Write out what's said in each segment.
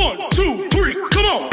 One, two, three, come on!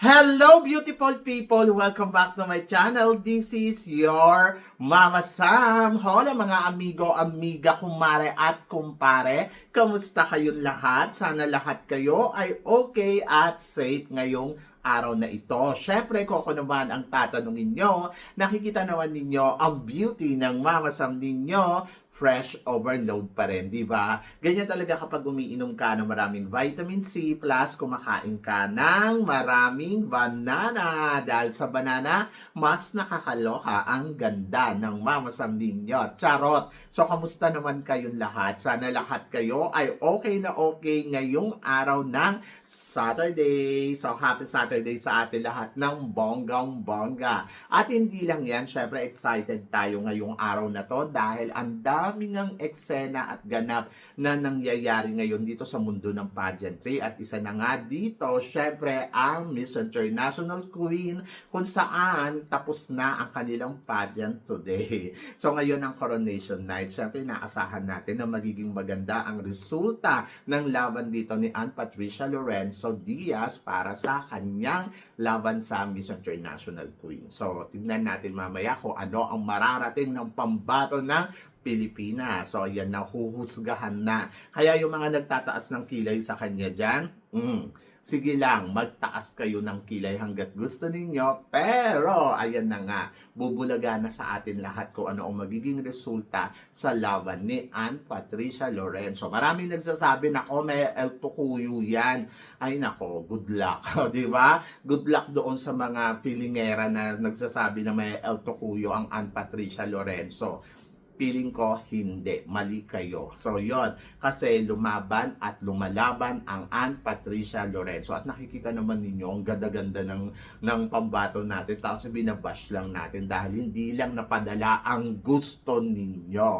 Hello beautiful people! Welcome back to my channel. This is your Mama Sam. Hola mga amigo, amiga, kumare at kumpare. Kamusta kayong lahat? Sana lahat kayo ay okay at safe ngayong araw na ito. Syempre, kung ako naman ang tatanungin nyo, nakikita naman ninyo ang beauty ng Mama Sam ninyo fresh overload pa rin, di ba? Ganyan talaga kapag umiinom ka ng maraming vitamin C plus kumakain ka ng maraming banana. Dahil sa banana, mas nakakaloka ang ganda ng mamasam ninyo. Charot! So, kamusta naman kayong lahat? Sana lahat kayo ay okay na okay ngayong araw ng Saturday. So, happy Saturday sa atin lahat ng bonggang bongga. At hindi lang yan, syempre excited tayo ngayong araw na to dahil ang dami ng eksena at ganap na nangyayari ngayon dito sa mundo ng pageantry. At isa na nga dito, syempre ang Miss International Queen kung saan tapos na ang kanilang pageant today. So ngayon ang coronation night, syempre naasahan natin na magiging maganda ang resulta ng laban dito ni Ann Patricia Lorenzo Diaz para sa kanyang laban sa Miss International Queen. So tignan natin mamaya kung ano ang mararating ng pambato ng Pilipinas. So, yan, nahuhusgahan na. Kaya yung mga nagtataas ng kilay sa kanya dyan, mm, sige lang, magtaas kayo ng kilay hanggat gusto ninyo. Pero, ayan na nga, bubulaga na sa atin lahat kung ano ang magiging resulta sa laban ni Ann Patricia Lorenzo. Maraming nagsasabi, nako, may El Tukuyu yan. Ay nako, good luck. Di ba? Good luck doon sa mga pilingera na nagsasabi na may El Tukuyu ang Ann Patricia Lorenzo feeling ko hindi, mali kayo. So yon kasi lumaban at lumalaban ang Ann Patricia Lorenzo at nakikita naman ninyo ang ganda-ganda ng, ng pambato natin tapos binabash lang natin dahil hindi lang napadala ang gusto ninyo.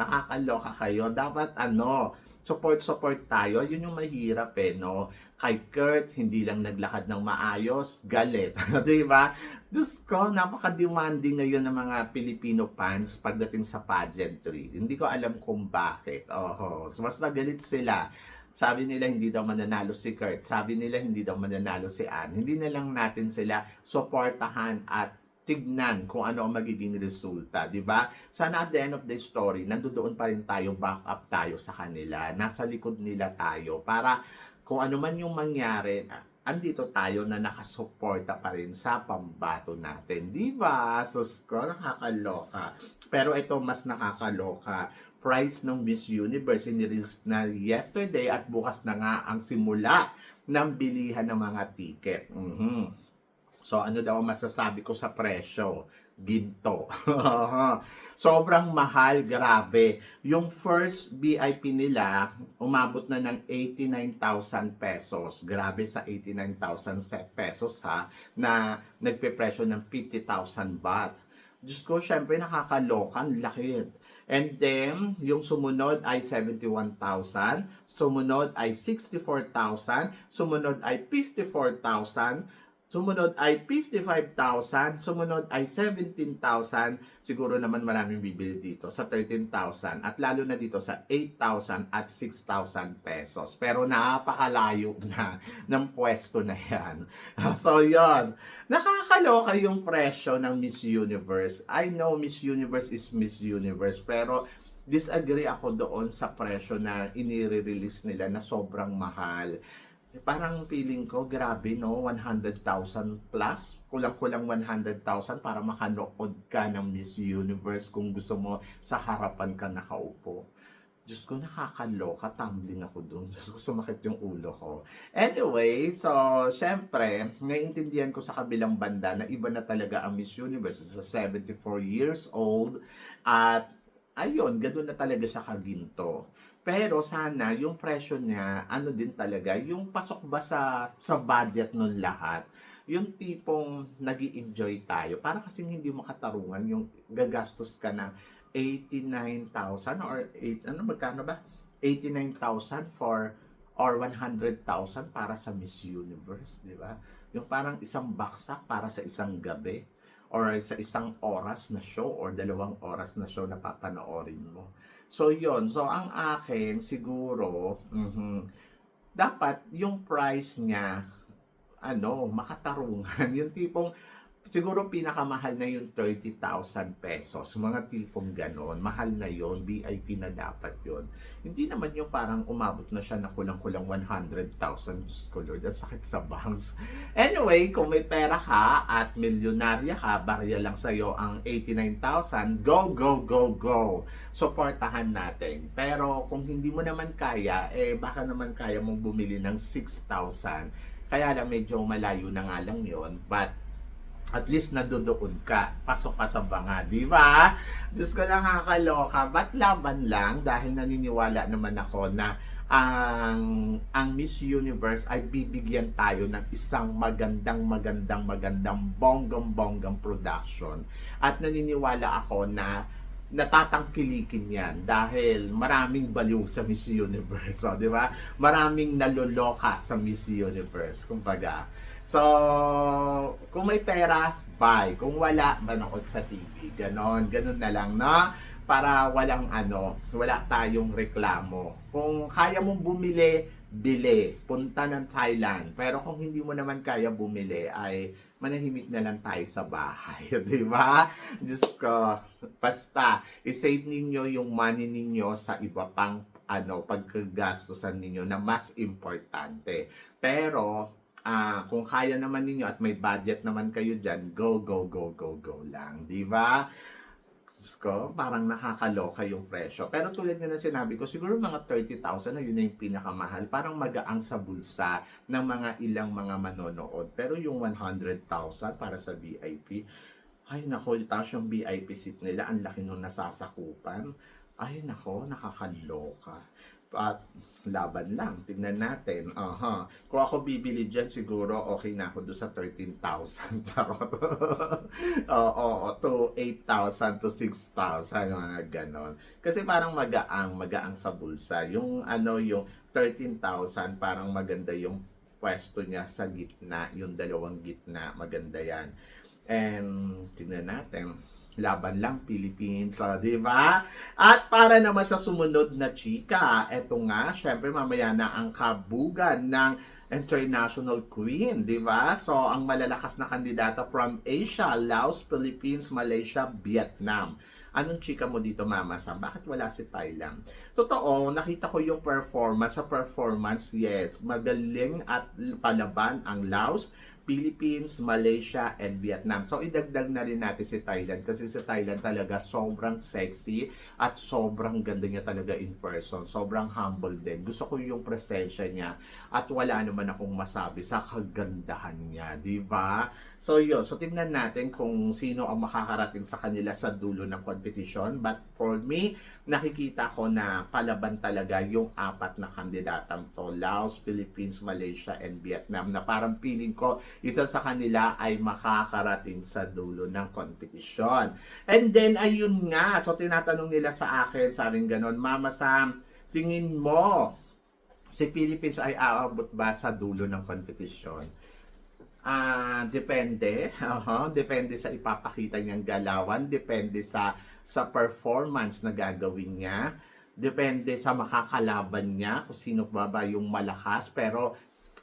Nakakaloka kayo. Dapat ano, support-support tayo. Yun yung mahirap eh, no? Kay Kurt, hindi lang naglakad ng maayos, galit. Di ba? Diyos ko, napaka-demanding ngayon ng mga Filipino fans pagdating sa pageantry. Hindi ko alam kung bakit. Oho. So, mas magalit sila. Sabi nila hindi daw mananalo si Kurt. Sabi nila hindi daw mananalo si Ann. Hindi na lang natin sila supportahan at tignan kung ano ang magiging resulta, di ba? Sana at the end of the story, nandoon pa rin tayo, back up tayo sa kanila, nasa likod nila tayo, para kung ano man yung mangyari, andito tayo na nakasuporta pa rin sa pambato natin. Di ba? Sus ko, nakakaloka. Pero ito mas nakakaloka. Price ng Miss Universe inirelease na yesterday at bukas na nga ang simula ng bilihan ng mga ticket. Mhm. So, ano daw masasabi ko sa presyo? Ginto. Sobrang mahal, grabe. Yung first VIP nila, umabot na ng 89,000 pesos. Grabe sa 89,000 pesos ha, na nagpe-presyo ng 50,000 baht. Diyos ko, syempre nakakaloka, ang laki. And then, yung sumunod ay 71,000, sumunod ay 64,000, sumunod ay 54,000, Sumunod ay 55,000, sumunod ay 17,000, siguro naman maraming bibili dito sa 13,000 at lalo na dito sa 8,000 at 6,000 pesos. Pero napakalayo na ng pwesto na yan. So yon nakakaloka yung presyo ng Miss Universe. I know Miss Universe is Miss Universe pero disagree ako doon sa presyo na inire-release nila na sobrang mahal. Eh, parang feeling ko, grabe no, 100,000 plus, kulang-kulang 100,000 para makanood ka ng Miss Universe kung gusto mo sa harapan ka nakaupo. Diyos ko, nakakaloka, tumbling ako doon. Diyos ko, sumakit yung ulo ko. Anyway, so, syempre, naiintindihan ko sa kabilang banda na iba na talaga ang Miss Universe. Sa 74 years old, at ayun, ganoon na talaga siya kaginto. Pero sana yung presyo niya, ano din talaga, yung pasok ba sa, sa budget nun lahat. Yung tipong nag enjoy tayo. Para kasing hindi makatarungan yung gagastos ka ng 89,000 or 8, ano magkano ba? 89,000 for or 100,000 para sa Miss Universe, di ba? Yung parang isang baksak para sa isang gabi or sa isang oras na show or dalawang oras na show na papanoorin mo. So, yon So, ang akin, siguro, mhm, dapat yung price niya, ano, makatarungan. Yung tipong, siguro pinakamahal na yung 30,000 pesos. Mga tipong ganon. Mahal na yon VIP na dapat yon Hindi naman yung parang umabot na siya na kulang-kulang 100,000. Diyos ko Lord, ang sakit sa bangs. Anyway, kung may pera ka at milyonarya ka, barya lang sa'yo ang 89,000, go, go, go, go. Supportahan natin. Pero kung hindi mo naman kaya, eh baka naman kaya mong bumili ng 6,000. Kaya lang medyo malayo na nga lang yon But at least nandoon ka, pasok ka sa banga, di ba? Diyos ko lang nakakaloka, ba't laban lang? Dahil naniniwala naman ako na ang ang Miss Universe ay bibigyan tayo ng isang magandang magandang magandang bonggam bonggam production at naniniwala ako na natatangkilikin yan dahil maraming baliw sa Miss Universe, so, di ba? Maraming naloloka sa Miss Universe, kumbaga. So, kung may pera, buy. Kung wala, manood sa TV. Ganon, ganon na lang, no? Para walang ano, wala tayong reklamo. Kung kaya mong bumili, bili. Punta ng Thailand. Pero kung hindi mo naman kaya bumili, ay manahimik na lang tayo sa bahay. Di ba? Diyos ko, basta, isave ninyo yung money ninyo sa iba pang ano, pagkagastusan ninyo na mas importante. Pero, ah kung kaya naman ninyo at may budget naman kayo dyan, go, go, go, go, go lang. Di ba? Diyos ko, parang nakakaloka yung presyo. Pero tulad nga na sinabi ko, siguro mga 30,000 na yun na yung pinakamahal. Parang magaang sa bulsa ng mga ilang mga manonood. Pero yung 100,000 para sa VIP, ay nako, tapos yung VIP seat nila, ang laki nung nasasakupan. Ay nako, nakakaloka. At laban lang, tignan natin. Aha. Kung ako bibili dyan, siguro okay na ako doon sa 13,000. Charot. Oo, oo, to 8,000 to 6,000, mga ganon. Kasi parang magaang, magaang sa bulsa. Yung ano, yung 13,000, parang maganda yung pwesto niya sa gitna, yung dalawang gitna, maganda yan. And, tignan natin laban lang Philippines, so, di ba? At para naman sa sumunod na chika, eto nga, syempre mamaya na ang kabugan ng International Queen, di ba? So, ang malalakas na kandidata from Asia, Laos, Philippines, Malaysia, Vietnam. Anong chika mo dito, Mama Sam? Bakit wala si Thailand? Totoo, nakita ko yung performance. Sa performance, yes, magaling at palaban ang Laos, Philippines, Malaysia, and Vietnam. So, idagdag na rin natin si Thailand kasi si Thailand talaga sobrang sexy at sobrang ganda niya talaga in person. Sobrang humble din. Gusto ko yung presensya niya at wala naman akong masabi sa kagandahan niya, di ba? So, yun. So, tingnan natin kung sino ang makakarating sa kanila sa dulo ng competition. But for me, nakikita ko na palaban talaga yung apat na kandidatang to. Laos, Philippines, Malaysia, and Vietnam na parang feeling ko isa sa kanila ay makakarating sa dulo ng kompetisyon. And then, ayun nga, so tinatanong nila sa akin, sa akin ganon, Mama Sam, tingin mo, si Philippines ay aabot ba sa dulo ng kompetisyon? Ah, depende. Aha, depende sa ipapakita niyang galawan, depende sa sa performance na gagawin niya. Depende sa makakalaban niya kung sino ba ba yung malakas pero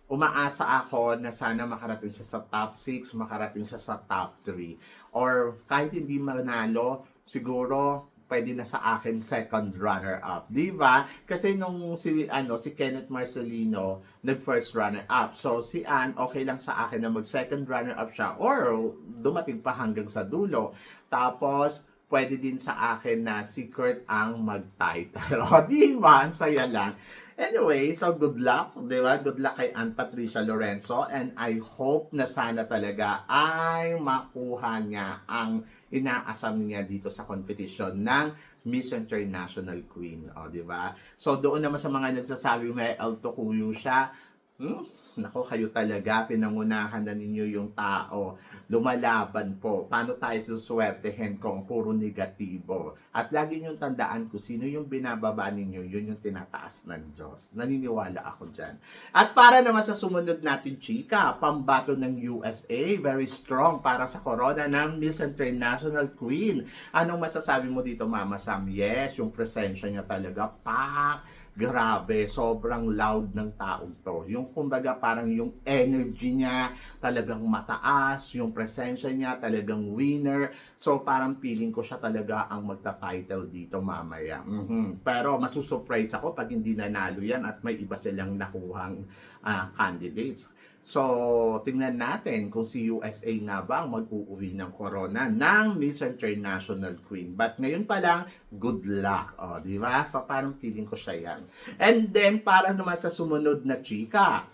umaasa ako na sana makarating siya sa top 6, makarating siya sa top 3. Or kahit hindi manalo, siguro pwede na sa akin second runner up. 'Di ba? Kasi nung si ano si Kenneth Marcelino nag first runner up. So si Ann okay lang sa akin na mag second runner up siya or dumating pa hanggang sa dulo. Tapos pwede din sa akin na si Kurt ang mag-title. O, di ba? Ang saya lang. Anyway, so good luck, di ba? Good luck kay Ann Patricia Lorenzo and I hope na sana talaga ay makuha niya ang inaasam niya dito sa competition ng Miss International Queen. O, di ba? So, doon naman sa mga nagsasabi may alto kuyo siya, hmm, Nako, kayo talaga, pinangunahan na ninyo yung tao. Lumalaban po. Paano tayo suswertehin kung puro negatibo? At lagi niyong tandaan kung sino yung binababa ninyo, yun yung tinataas ng Diyos. Naniniwala ako dyan. At para naman sa sumunod natin, chika, pambato ng USA, very strong para sa corona ng Miss International Queen. Anong masasabi mo dito, Mama Sam? Yes, yung presensya niya talaga, pak! Grabe, sobrang loud ng taong to. Yung kumbaga parang yung energy niya talagang mataas, yung presensya niya talagang winner. So parang feeling ko siya talaga ang magta-title dito mamaya. Mhm. Pero masusurprise ako pag hindi nanalo yan at may iba silang nakuhang ah, candidates. So, tingnan natin kung si USA nga ba ang mag-uuwi ng corona ng Miss International Queen. But ngayon pa lang, good luck. O, di ba? So, parang feeling ko siya yan. And then, para naman sa sumunod na chika,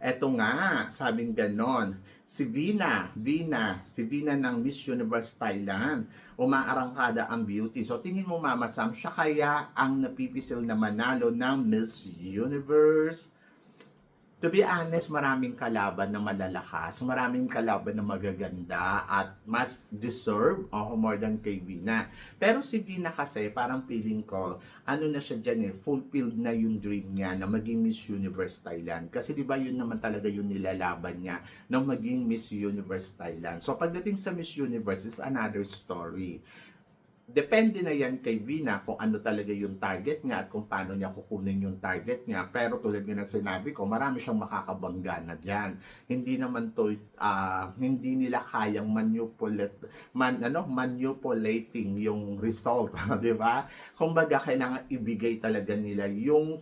eto nga, sabing ganon, si Vina, Vina, si Vina ng Miss Universe Thailand, umaarangkada ang beauty. So tingin mo Mama Sam, siya kaya ang napipisil na manalo ng Miss Universe? To be honest, maraming kalaban na malalakas, maraming kalaban na magaganda at mas deserve o more than kay Vina. Pero si Vina kasi, parang feeling ko, ano na siya dyan eh, fulfilled na yung dream niya na maging Miss Universe Thailand. Kasi di ba yun naman talaga yung nilalaban niya na maging Miss Universe Thailand. So pagdating sa Miss Universe, it's another story. Depende na yan kay Vina kung ano talaga yung target niya at kung paano niya kukunin yung target niya. Pero tulad nga ng sinabi ko, marami siyang makakabangga na dyan. Hindi naman to, ah, hindi nila kayang manipulate, man, ano, manipulating yung result, di ba? Kumbaga, kailangan ibigay talaga nila yung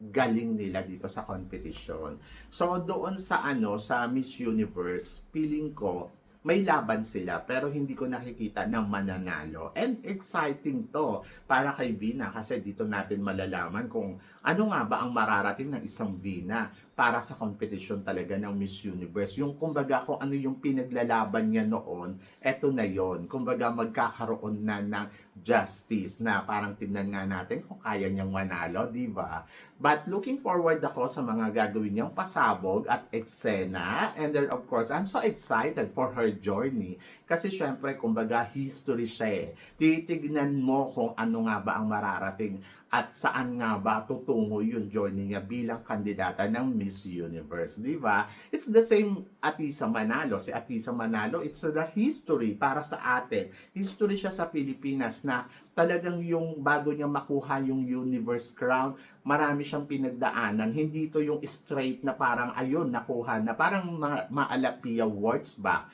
galing nila dito sa competition. So doon sa ano sa Miss Universe, feeling ko may laban sila pero hindi ko nakikita na mananalo. And exciting to para kay Vina kasi dito natin malalaman kung ano nga ba ang mararating ng isang Vina para sa competition talaga ng Miss Universe. Yung kumbaga kung ano yung pinaglalaban niya noon, eto na yon. Kumbaga magkakaroon na ng justice na parang tingnan nga natin kung kaya niyang manalo, di ba? But looking forward ako sa mga gagawin niyang pasabog at eksena. And then of course, I'm so excited for her journey. Kasi syempre, kumbaga, history siya eh. Titignan mo kung ano nga ba ang mararating at saan nga ba tutungo yung journey niya bilang kandidata ng Miss Universe, di ba? It's the same Atisa Manalo. Si Atisa Manalo, it's the history para sa atin. History siya sa Pilipinas na talagang yung bago niya makuha yung Universe crown, marami siyang pinagdaanan. Hindi to yung straight na parang ayun, nakuha na. Parang ma- maalapi awards ba?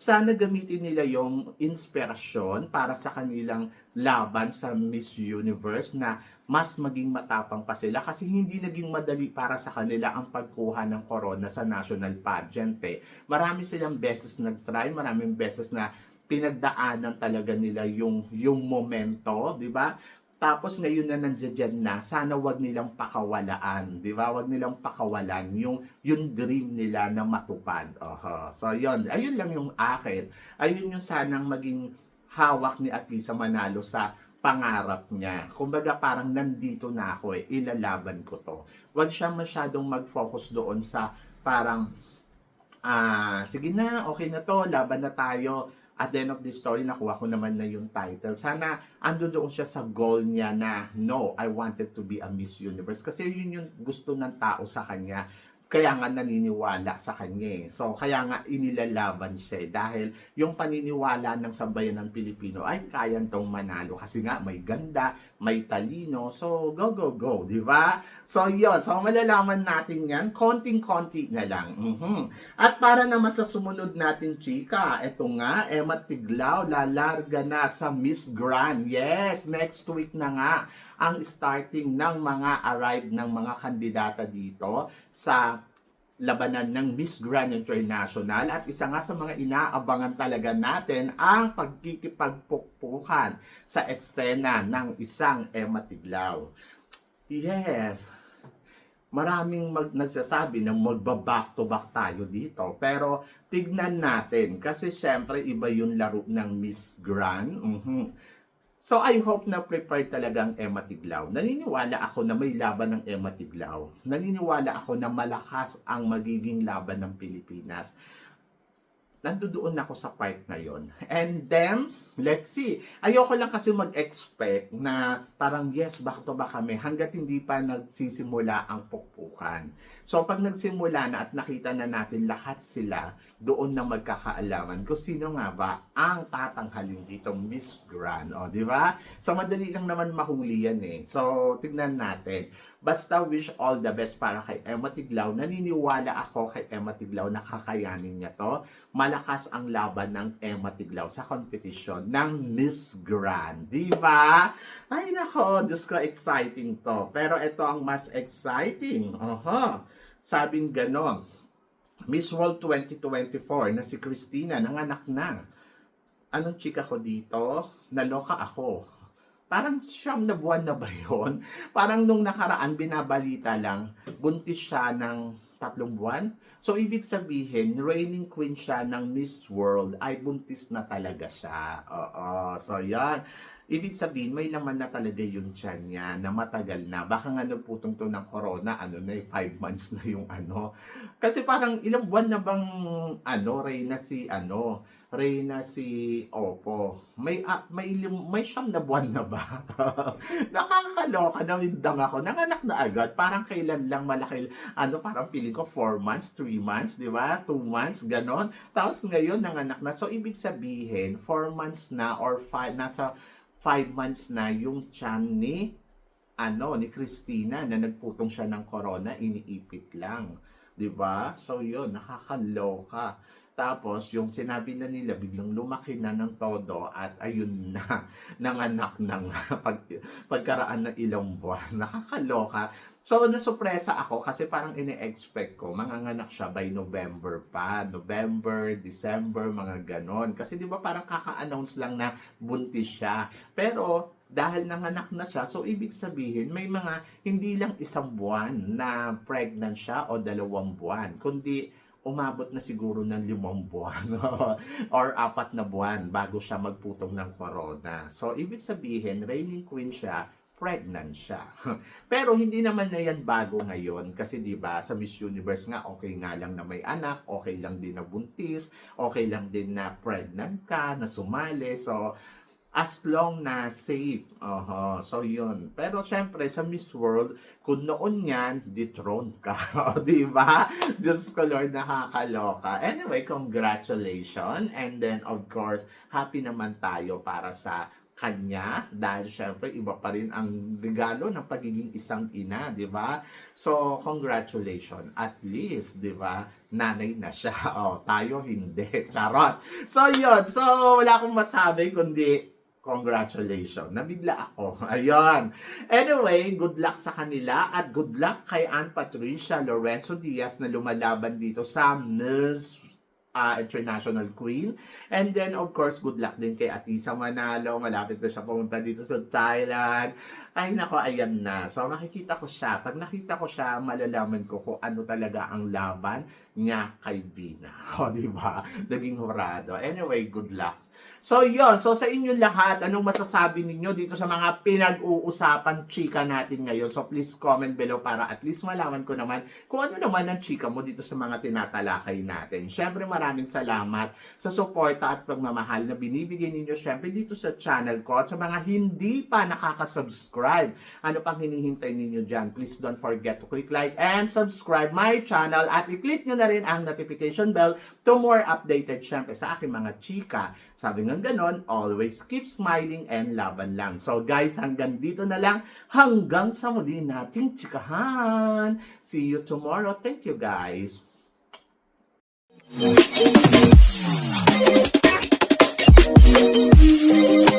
Sana gamitin nila yung inspirasyon para sa kanilang laban sa Miss Universe na mas maging matapang pa sila kasi hindi naging madali para sa kanila ang pagkuha ng corona sa national pageant eh. Marami silang beses nag-try, maraming beses na pinagdaanan talaga nila yung yung momento, 'di ba? Tapos ngayon na nandiyan na, sana wag nilang pakawalaan, 'di ba? Wag nilang pakawalan yung yung dream nila na matupad. Oho. So 'yon, ayun lang yung akin. Ayun yung sanang maging hawak ni Atisa Manalo sa pangarap niya. Kumbaga parang nandito na ako eh, ilalaban ko to. Wag siya masyadong mag-focus doon sa parang ah, sige na, okay na to, laban na tayo at the end of the story, nakuha ko naman na yung title. Sana ando doon siya sa goal niya na, no, I wanted to be a Miss Universe. Kasi yun yung gusto ng tao sa kanya. Kaya nga naniniwala sa kanya eh. So, kaya nga inilalaban siya eh. Dahil yung paniniwala ng sambayan ng Pilipino ay kayang tong manalo. Kasi nga may ganda, may talino. So, go, go, go. Di ba? So, yun. So, malalaman natin yan. Konting-konti na lang. Mhm. At para naman sa sumunod natin, chika, eto nga, Emma Tiglao, lalarga na sa Miss Grand. Yes, next week na nga ang starting ng mga arrive ng mga kandidata dito sa labanan ng Miss Grand International at isa nga sa mga inaabangan talaga natin ang pagkikipagpukpukan sa eksena ng isang Emma Tiglao. Yes, maraming mag, nagsasabi na magba-back to back tayo dito. Pero tignan natin kasi syempre iba yung laro ng Miss Grand. Mhm. So I hope na prepared talaga ang Emma Tiglao. Naniniwala ako na may laban ng Emma Tiglao. Naniniwala ako na malakas ang magiging laban ng Pilipinas. Nandoon ako sa part na yon. And then, let's see. Ayoko lang kasi mag-expect na parang yes, back to back kami hanggat hindi pa nagsisimula ang pukpukan. So, pag nagsimula na at nakita na natin lahat sila, doon na magkakaalaman kung sino nga ba ang tatanghalin dito Miss Grand. O, di ba? So, madali lang naman mahuli yan eh. So, tignan natin. Basta wish all the best para kay Emma Tiglaw. Naniniwala ako kay Emma Tiglaw na kakayanin niya to. Malakas ang laban ng Emma Tiglaw sa competition ng Miss Grand. Di ba? Ay nako, Diyos ko, exciting to. Pero ito ang mas exciting. Aha. Sabing ganon. Miss World 2024 na si Christina, nanganak na. Anong chika ko dito? Naloka ako parang siyam na buwan na ba yun? Parang nung nakaraan, binabalita lang, buntis siya ng tatlong buwan. So, ibig sabihin, reigning queen siya ng Miss World, ay buntis na talaga siya. Oo, so yan. Ibig sabihin, may laman na talaga yung tiyan niya na matagal na. Baka nga naputong to ng corona, ano na, eh, five months na yung ano. Kasi parang ilang buwan na bang, ano, Reyna si, ano, Reyna si Opo. May ah, may may siyam na buwan na ba? Nakakaloka na windang ako. Nanganak na agad. Parang kailan lang malaki ano parang feeling ko 4 months, 3 months, 'di ba? 2 months ganon. Tapos ngayon nanganak na. So ibig sabihin 4 months na or 5 nasa 5 months na yung tiyan ni ano ni Christina na nagputong siya ng corona iniipit lang. 'Di ba? So yun, nakakaloka. Tapos, yung sinabi na nila, biglang lumaki na ng todo at ayun na, nanganak na nga pag, pagkaraan ng ilang buwan. Nakakaloka. So, nasupresa ako kasi parang ini-expect ko, manganganak siya by November pa. November, December, mga ganon. Kasi di ba parang kaka-announce lang na buntis siya. Pero, dahil nanganak na siya, so ibig sabihin, may mga hindi lang isang buwan na pregnant siya o dalawang buwan, kundi umabot na siguro ng limang buwan or apat na buwan bago siya magputong ng corona. So, ibig sabihin, reigning queen siya, pregnant siya. Pero hindi naman na yan bago ngayon kasi 'di ba sa Miss Universe nga okay nga lang na may anak, okay lang din na buntis, okay lang din na pregnant ka, na sumali. So as long na safe. Oho. So, yun. Pero, syempre, sa Miss World, kung noon yan, dethrone ka. O, di ba? Diyos ko, Lord, nakakaloka. Anyway, congratulations. And then, of course, happy naman tayo para sa kanya dahil syempre iba pa rin ang regalo ng pagiging isang ina, 'di ba? So congratulations at least, 'di ba? Nanay na siya. Oh, tayo hindi. Charot. So 'yun. So wala akong masabi kundi Congratulations. Nabigla ako. Ayun. Anyway, good luck sa kanila at good luck kay Ann Patricia Lorenzo Diaz na lumalaban dito sa Miss uh, International Queen. And then, of course, good luck din kay Atisa Manalo. Malapit na siya pumunta dito sa Thailand. Ay, nako, ayan na. So, makikita ko siya. Pag nakita ko siya, malalaman ko kung ano talaga ang laban niya kay Vina. O, di ba? Naging horado. Anyway, good luck. So, yon So, sa inyo lahat, anong masasabi ninyo dito sa mga pinag-uusapan chika natin ngayon? So, please comment below para at least malaman ko naman kung ano naman ang chika mo dito sa mga tinatalakay natin. Syempre, maraming salamat sa suporta at pagmamahal na binibigay ninyo syempre dito sa channel ko at sa mga hindi pa nakaka-subscribe. Ano pang hinihintay ninyo dyan? Please don't forget to click like and subscribe my channel at i-click nyo na rin ang notification bell to more updated syempre sa aking mga chika. Sabi ng ganon, always keep smiling and laban lang. So guys, hanggang dito na lang. Hanggang sa muli nating chikahan. See you tomorrow. Thank you guys. Thank you.